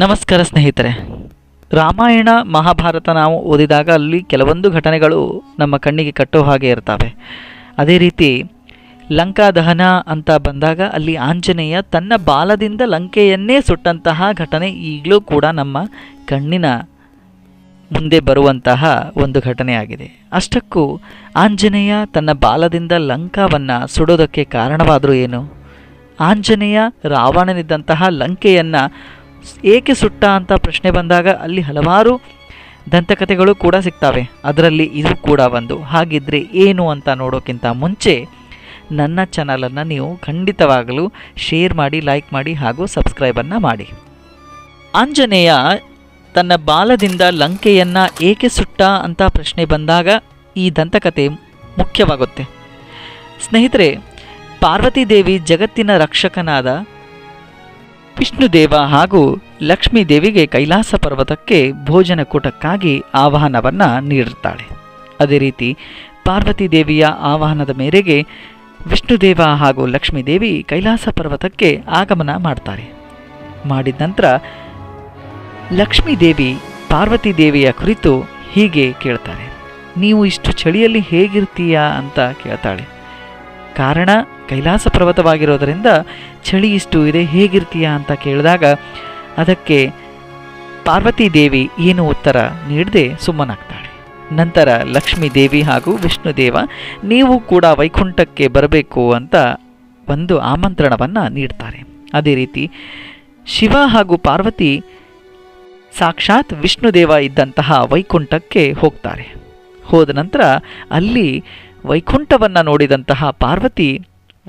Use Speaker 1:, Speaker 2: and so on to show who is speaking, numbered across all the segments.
Speaker 1: ನಮಸ್ಕಾರ ಸ್ನೇಹಿತರೆ. ರಾಮಾಯಣ, ಮಹಾಭಾರತ ನಾವು ಓದಿದಾಗ ಅಲ್ಲಿ ಕೆಲವೊಂದು ಘಟನೆಗಳು ನಮ್ಮ ಕಣ್ಣಿಗೆ ಕಟ್ಟೋ ಹಾಗೆ ಇರ್ತವೆ. ಅದೇ ರೀತಿ ಲಂಕಾ ದಹನ ಅಂತ ಬಂದಾಗ ಅಲ್ಲಿ ಆಂಜನೇಯ ತನ್ನ ಬಾಲದಿಂದ ಲಂಕೆಯನ್ನೇ ಸುಟ್ಟಂತಹ ಘಟನೆ ಈಗಲೂ ಕೂಡ ನಮ್ಮ ಕಣ್ಣಿನ ಮುಂದೆ ಬರುವಂತಹ ಒಂದು ಘಟನೆಯಾಗಿದೆ ಅಷ್ಟಕ್ಕೂ ಆಂಜನೇಯ ತನ್ನ ಬಾಲದಿಂದ ಲಂಕಾವನ್ನು ಸುಡೋದಕ್ಕೆ ಕಾರಣವಾದರೂ ಏನು? ಆಂಜನೇಯ ರಾವಣನಿದ್ದಂತಹ ಲಂಕೆಯನ್ನು ಏಕೆ ಸುಟ್ಟ ಅಂತ ಪ್ರಶ್ನೆ ಬಂದಾಗ ಅಲ್ಲಿ ಹಲವಾರು ದಂತಕಥೆಗಳು ಕೂಡ ಸಿಗ್ತವೆ. ಅದರಲ್ಲಿ ಇದು ಕೂಡ ಒಂದು. ಹಾಗಿದ್ರೆ ಏನು ಅಂತ ನೋಡೋಕ್ಕಿಂತ ಮುಂಚೆ ನನ್ನ ಚಾನಲನ್ನು ನೀವು ಖಂಡಿತವಾಗಲೂ ಶೇರ್ ಮಾಡಿ, ಲೈಕ್ ಮಾಡಿ ಹಾಗೂ ಸಬ್ಸ್ಕ್ರೈಬನ್ನು ಮಾಡಿ. ಆಂಜನೇಯ ತನ್ನ ಬಾಲದಿಂದ ಲಂಕೆಯನ್ನು ಏಕೆ ಸುಟ್ಟ ಅಂತ ಪ್ರಶ್ನೆ ಬಂದಾಗ ಈ ದಂತಕಥೆ ಮುಖ್ಯವಾಗುತ್ತೆ. ಸ್ನೇಹಿತರೆ, ಪಾರ್ವತೀದೇವಿ ಜಗತ್ತಿನ ರಕ್ಷಕನಾದ ವಿಷ್ಣುದೇವ ಹಾಗೂ ಲಕ್ಷ್ಮೀ ದೇವಿಗೆ ಕೈಲಾಸ ಪರ್ವತಕ್ಕೆ ಭೋಜನ ಕೂಟಕ್ಕಾಗಿ ಆಹ್ವಾನವನ್ನು ನೀಡುತ್ತಾಳೆ ಅದೇ ರೀತಿ ಪಾರ್ವತಿ ದೇವಿಯ ಆಹ್ವಾನದ ಮೇರೆಗೆ ವಿಷ್ಣುದೇವ ಹಾಗೂ ಲಕ್ಷ್ಮೀದೇವಿ ಕೈಲಾಸ ಪರ್ವತಕ್ಕೆ ಆಗಮನ ಮಾಡ್ತಾರೆ. ಮಾಡಿದ ನಂತರ ಲಕ್ಷ್ಮೀದೇವಿ ಪಾರ್ವತಿ ದೇವಿಯ ಕುರಿತು ಹೀಗೆ ಕೇಳ್ತಾರೆ. ನೀವು ಇಷ್ಟು ಚಳಿಯಲ್ಲಿ ಹೇಗಿರ್ತೀಯಾ? ಅಂತ ಕೇಳ್ತಾಳೆ. ಕಾರಣ ಕೈಲಾಸ ಪರ್ವತವಾಗಿರೋದರಿಂದ ಚಳಿ ಇಷ್ಟು ಇದೆ, ಹೇಗಿರ್ತೀಯಾ ಅಂತ ಕೇಳಿದಾಗ ಅದಕ್ಕೆ ಪಾರ್ವತಿ ದೇವಿ ಏನು ಉತ್ತರ ನೀಡದೆ ಸುಮ್ಮನಾಗ್ತಾಳೆ. ನಂತರ ಲಕ್ಷ್ಮೀ ದೇವಿ ಹಾಗೂ ವಿಷ್ಣುದೇವ ನೀವು ಕೂಡ ವೈಕುಂಠಕ್ಕೆ ಬರಬೇಕು ಅಂತ ಒಂದು ಆಮಂತ್ರಣವನ್ನು ನೀಡ್ತಾರೆ. ಅದೇ ರೀತಿ ಶಿವ ಹಾಗೂ ಪಾರ್ವತಿ ಸಾಕ್ಷಾತ್ ವಿಷ್ಣುದೇವ ಇದ್ದಂತಹ ವೈಕುಂಠಕ್ಕೆ ಹೋಗ್ತಾರೆ. ಹೋದ ನಂತರ ಅಲ್ಲಿ ವೈಕುಂಠವನ್ನು ನೋಡಿದಂತಹ ಪಾರ್ವತಿ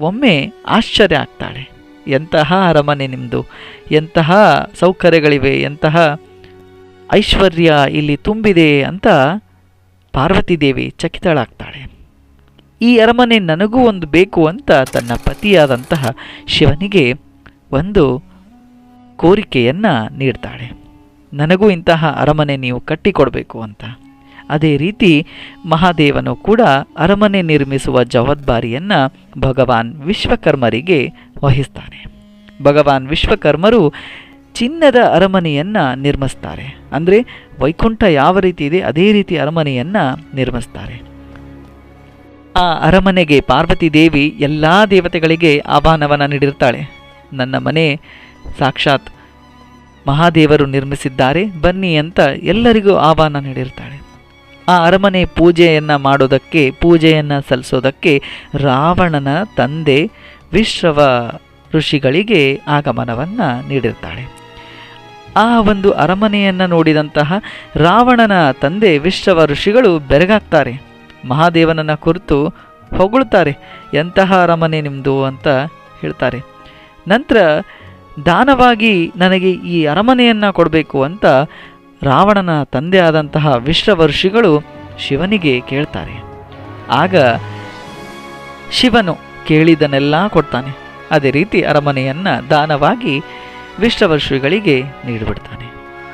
Speaker 1: ಒಮ್ಮೆ ಆಶ್ಚರ್ಯ ಆಗ್ತಾಳೆ. ಎಂತಹ ಅರಮನೆ ನಿಮ್ಮದು ಎಂತಹ ಸೌಕರ್ಯಗಳಿವೆ? ಎಂತಹ ಐಶ್ವರ್ಯ ಇಲ್ಲಿ ತುಂಬಿದೆ ಅಂತ ಪಾರ್ವತಿದೇವಿ ಚಕಿತಳಾಗ್ತಾಳೆ. ಈ ಅರಮನೆ ನನಗೂ ಒಂದು ಬೇಕು ಅಂತ ತನ್ನ ಪತಿಯಾದಂತಹ ಶಿವನಿಗೆ ಒಂದು ಕೋರಿಕೆಯನ್ನು ನೀಡ್ತಾಳೆ. ನನಗೂ ಇಂತಹ ಅರಮನೆ ನೀವು ಕಟ್ಟಿಕೊಡಬೇಕು ಅಂತ. ಅದೇ ರೀತಿ ಮಹಾದೇವನು ಕೂಡ ಅರಮನೆ ನಿರ್ಮಿಸುವ ಜವಾಬ್ದಾರಿಯನ್ನು ಭಗವಾನ್ ವಿಶ್ವಕರ್ಮರಿಗೆ ವಹಿಸ್ತಾನೆ. ಭಗವಾನ್ ವಿಶ್ವಕರ್ಮರು ಚಿನ್ನದ ಅರಮನೆಯನ್ನು ನಿರ್ಮಿಸ್ತಾರೆ. ಅಂದರೆ ವೈಕುಂಠ ಯಾವ ರೀತಿ ಇದೆ ಅದೇ ರೀತಿ ಅರಮನೆಯನ್ನು ನಿರ್ಮಿಸ್ತಾರೆ. ಆ ಅರಮನೆಗೆ ಪಾರ್ವತಿ ದೇವಿ ಎಲ್ಲ ದೇವತೆಗಳಿಗೆ ಆಹ್ವಾನವನ್ನು ನೀಡಿರ್ತಾಳೆ. ನನ್ನ ಮನೆ ಸಾಕ್ಷಾತ್ ಮಹಾದೇವರು ನಿರ್ಮಿಸಿದ್ದಾರೆ, ಬನ್ನಿ ಅಂತ ಎಲ್ಲರಿಗೂ ಆಹ್ವಾನ ನೀಡಿರ್ತಾಳೆ. ಆ ಅರಮನೆ ಪೂಜೆಯನ್ನು ಮಾಡೋದಕ್ಕೆ, ಪೂಜೆಯನ್ನು ಸಲ್ಲಿಸೋದಕ್ಕೆ ರಾವಣನ ತಂದೆ ವಿಶ್ರವ ಋಷಿಗಳಿಗೆ ಆಗಮನವನ್ನು ನೀಡಿರ್ತಾಳೆ. ಆ ಒಂದು ಅರಮನೆಯನ್ನು ನೋಡಿದಂತಹ ರಾವಣನ ತಂದೆ ವಿಶ್ರವ ಋಷಿಗಳು ಬೆರಗಾಗ್ತಾರೆ. ಮಹಾದೇವನನ್ನು ಕುರಿತು ಹೊಗಳುತ್ತಾರೆ ಎಂತಹ ಅರಮನೆ ನಿಮ್ಮದು ಅಂತ ಹೇಳ್ತಾರೆ. ನಂತರ ದಾನವಾಗಿ ನನಗೆ ಈ ಅರಮನೆಯನ್ನು ಕೊಡಬೇಕು ಅಂತ ರಾವಣನ ತಂದೆ ಆದಂತಹ ವಿಶ್ರವ ಋಷಿಗಳು ಶಿವನಿಗೆ ಕೇಳ್ತಾರೆ. ಆಗ ಶಿವನು ಕೇಳಿದನೆಲ್ಲ ಕೊಡ್ತಾನೆ. ಅದೇ ರೀತಿ ಅರಮನೆಯನ್ನು ದಾನವಾಗಿ ವಿಶ್ವವರ್ಷಿಗಳಿಗೆ ನೀಡಿಬಿಡ್ತಾನೆ.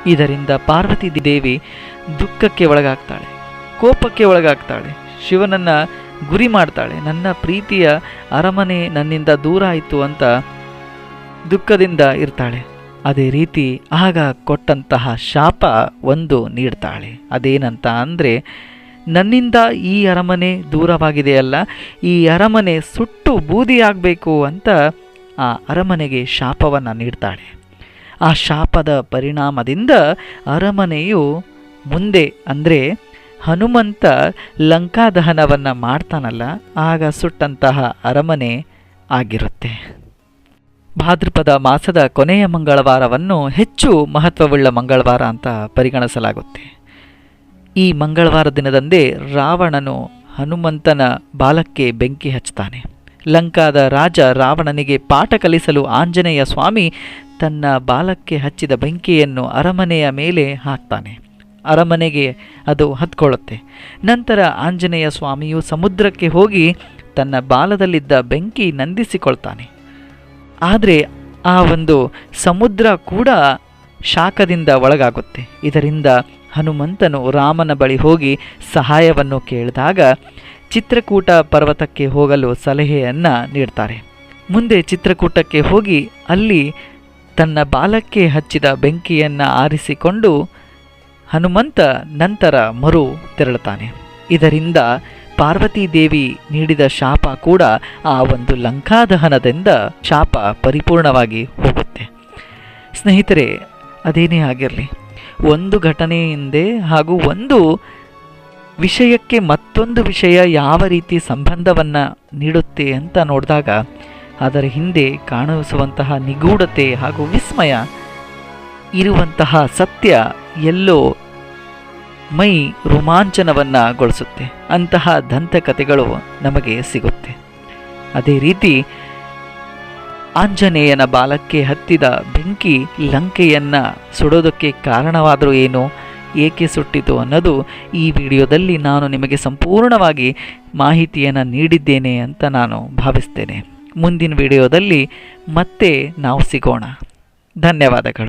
Speaker 1: ಇದರಿಂದ ಪಾರ್ವತಿ ದೇವಿ ದುಃಖಕ್ಕೆ ಒಳಗಾಗ್ತಾಳೆ, ಕೋಪಕ್ಕೆ ಒಳಗಾಗ್ತಾಳೆ, ಶಿವನನ್ನು ಗುರಿ ಮಾಡ್ತಾಳೆ. ನನ್ನ ಪ್ರೀತಿಯ ಅರಮನೆ ನನ್ನಿಂದ ದೂರ ಆಯಿತು ಅಂತ ದುಃಖದಿಂದ ಇರ್ತಾಳೆ. ಅದೇ ರೀತಿ ಆಗ ಕೊಟ್ಟಂತಹ ಶಾಪ ಒಂದು ನೀಡ್ತಾಳೆ. ಅದೇನಂತ ಅಂದರೆ, ನನ್ನಿಂದ ಈ ಅರಮನೆ ದೂರವಾಗಿದೆಯಲ್ಲ, ಈ ಅರಮನೆ ಸುಟ್ಟು ಬೂದಿಯಾಗಬೇಕು ಅಂತ ಆ ಅರಮನೆಗೆ ಶಾಪವನ್ನು ನೀಡ್ತಾಳೆ. ಆ ಶಾಪದ ಪರಿಣಾಮದಿಂದ ಅರಮನೆಯು ಮುಂದೆ ಅಂದರೆ ಹನುಮಂತ ಲಂಕಾ ದಹನವನ್ನು ಮಾಡ್ತಾನಲ್ಲ, ಆಗ ಸುಟ್ಟಂತಹ ಅರಮನೆ ಆಗಿರುತ್ತೆ. ಭಾದ್ರಪದ ಮಾಸದ ಕೊನೆಯ ಮಂಗಳವಾರವನ್ನು ಹೆಚ್ಚು ಮಹತ್ವವುಳ್ಳ ಮಂಗಳವಾರ ಅಂತ ಪರಿಗಣಿಸಲಾಗುತ್ತೆ. ಈ ಮಂಗಳವಾರ ದಿನದಂದೇ ರಾವಣನು ಹನುಮಂತನ ಬಾಲಕ್ಕೆ ಬೆಂಕಿ ಹಚ್ತಾನೆ ಲಂಕಾದ ರಾಜ ರಾವಣನಿಗೆ ಪಾಠ ಕಲಿಸಲು ಆಂಜನೇಯ ಸ್ವಾಮಿ ತನ್ನ ಬಾಲಕ್ಕೆ ಹಚ್ಚಿದ ಬೆಂಕಿಯನ್ನು ಅರಮನೆಯ ಮೇಲೆ ಹಾಕ್ತಾನೆ. ಅರಮನೆಗೆ ಅದು ಹತ್ಕೊಳ್ಳುತ್ತೆ. ನಂತರ ಆಂಜನೇಯ ಸ್ವಾಮಿಯು ಸಮುದ್ರಕ್ಕೆ ಹೋಗಿ ತನ್ನ ಬಾಲದಲ್ಲಿದ್ದ ಬೆಂಕಿ ನಂದಿಸಿಕೊಳ್ತಾನೆ. ಆದರೆ ಆ ಒಂದು ಸಮುದ್ರ ಕೂಡ ಶಾಖದಿಂದ ಒಳಗಾಗುತ್ತೆ. ಇದರಿಂದ ಹನುಮಂತನು ರಾಮನ ಬಳಿ ಹೋಗಿ ಸಹಾಯವನ್ನು ಕೇಳಿದಾಗ ಚಿತ್ರಕೂಟ ಪರ್ವತಕ್ಕೆ ಹೋಗಲು ಸಲಹೆಯನ್ನು ನೀಡ್ತಾರೆ. ಮುಂದೆ ಚಿತ್ರಕೂಟಕ್ಕೆ ಹೋಗಿ ಅಲ್ಲಿ ತನ್ನ ಬಾಲಕ್ಕೆ ಹಚ್ಚಿದ ಬೆಂಕಿಯನ್ನು ಆರಿಸಿಕೊಂಡು ಹನುಮಂತ ನಂತರ ಮರು ತೆರಳುತ್ತಾನೆ. ಇದರಿಂದ ಪಾರ್ವತೀ ದೇವಿ ನೀಡಿದ ಶಾಪ ಕೂಡ ಆ ಒಂದು ಲಂಕಾದಹನದಿಂದ ಶಾಪ ಪರಿಪೂರ್ಣವಾಗಿ ಹೋಗುತ್ತೆ. ಸ್ನೇಹಿತರೆ, ಅದೇನೇ ಆಗಿರಲಿ, ಒಂದು ಘಟನೆಯಿಂದೇ ಹಾಗೂ ಒಂದು ವಿಷಯಕ್ಕೆ ಮತ್ತೊಂದು ವಿಷಯ ಯಾವ ರೀತಿ ಸಂಬಂಧವನ್ನು ನೀಡುತ್ತೆ ಅಂತ ನೋಡಿದಾಗ, ಅದರ ಹಿಂದೆ ಕಾಣಿಸುವಂತಹ ನಿಗೂಢತೆ ಹಾಗೂ ವಿಸ್ಮಯ ಇರುವಂತಹ ಸತ್ಯ ಎಲ್ಲೋ ಮೈ ರೋಮಾಂಚನವನ್ನಗೊಳಿಸುತ್ತೆ ಅಂತಹ ದಂತಕಥೆಗಳು ನಮಗೆ ಸಿಗುತ್ತೆ. ಅದೇ ರೀತಿ ಆಂಜನೇಯನ ಬಾಲಕ್ಕೆ ಹತ್ತಿದ ಬೆಂಕಿ ಲಂಕೆಯನ್ನ ಸುಡೋದಕ್ಕೆ ಕಾರಣವಾದರೂ ಏನು? ಏಕೆ ಸುಟ್ಟಿತು ಅನ್ನೋದು ಈ ವಿಡಿಯೋದಲ್ಲಿ ನಾನು ನಿಮಗೆ ಸಂಪೂರ್ಣವಾಗಿ ಮಾಹಿತಿಯನ್ನು ನೀಡಿದ್ದೇನೆ ಅಂತ ನಾನು ಭಾವಿಸ್ತೇನೆ. ಮುಂದಿನ ವಿಡಿಯೋದಲ್ಲಿ ಮತ್ತೆ ನಾವು ಸಿಗೋಣ. ಧನ್ಯವಾದಗಳು.